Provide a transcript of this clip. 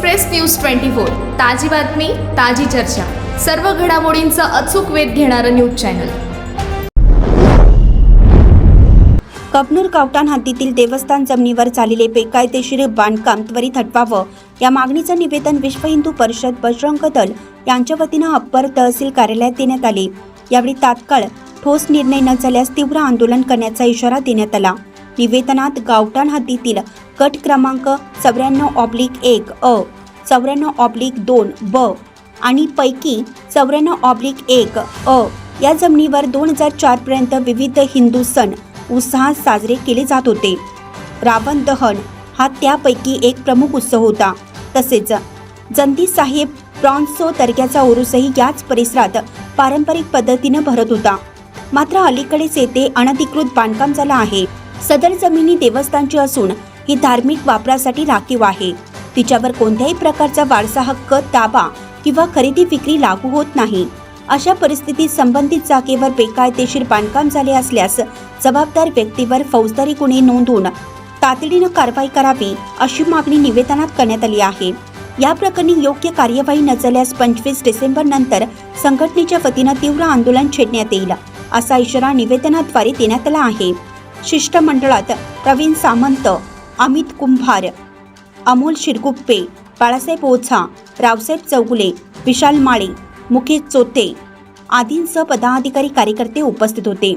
Express news twenty four ताजी बातमी ताजी चर्चा. सर्व घडामोडींचा अचूक वेध घेणारं न्यूज चॅनल. कपनूर गावठाण हद्दीतील देवस्थान जमिनीवर झालेले बेकायदेशीर बांधकाम त्वरित हटवावं. या मागणीचं निवेदन विश्व हिंदू परिषद बजरंग दल यांच्या वतीनं अप्पर तहसील कार्यालयात देण्यात आले. यावेळी तात्काळ ठोस निर्णय न झाल्यास तीव्र आंदोलन करण्याचा इशारा देण्यात आला. निवेदनात गावठाण हद्दीतील गट क्रमांक चौऱ्याण्णव ऑब्लिक एक अ चौऱ्याण्णव ऑब्लिक दोन ब आणि पैकी चौऱ्याण्णव ऑब्लिक एक अ या जमिनीवर दोन हजार चारपर्यंत विविध हिंदू सण उत्साहात साजरे केले जात होते. रावण दहन हा त्यापैकी एक प्रमुख उत्सव होता. तसेच जंती साहेब ब्रॉन्झो दर्ग्याचा उरूसही याच परिसरात पारंपरिक पद्धतीनं भरत होता. मात्र अलीकडेच येथे अनधिकृत बांधकाम झालं आहे. सदर जमिनी देवस्थानची असून ही धार्मिक वापरासाठी राखीव आहे. तिच्यावर कोणत्याही प्रकारचा वारसा हक्क ताबा किंवा खरेदी विक्री लागू होत नाही. अशा परिस्थितीत संबंधित जागेवर बेकायदेशीर बांधकाम झाले असल्यास जबाबदार व्यक्तीवर फौजदारी गुन्हे नोंदवून तातडीनं कारवाई करावी अशी मागणी निवेदनात करण्यात आली आहे. या प्रकरणी योग्य कार्यवाही न झाल्यास पंचवीस डिसेंबर नंतर संघटनेच्या वतीनं तीव्र आंदोलन छेडण्यात येईल असा इशारा निवेदनाद्वारे देण्यात आला आहे. शिष्टमंडळात प्रवीण सामंत अमित कुंभार अमोल शिरगुप्पे बाळासाहेब ओझा रावसाहेब चौगुले विशाल माळे मुकेश चोते आदींसह पदाधिकारी कार्यकर्ते उपस्थित होते.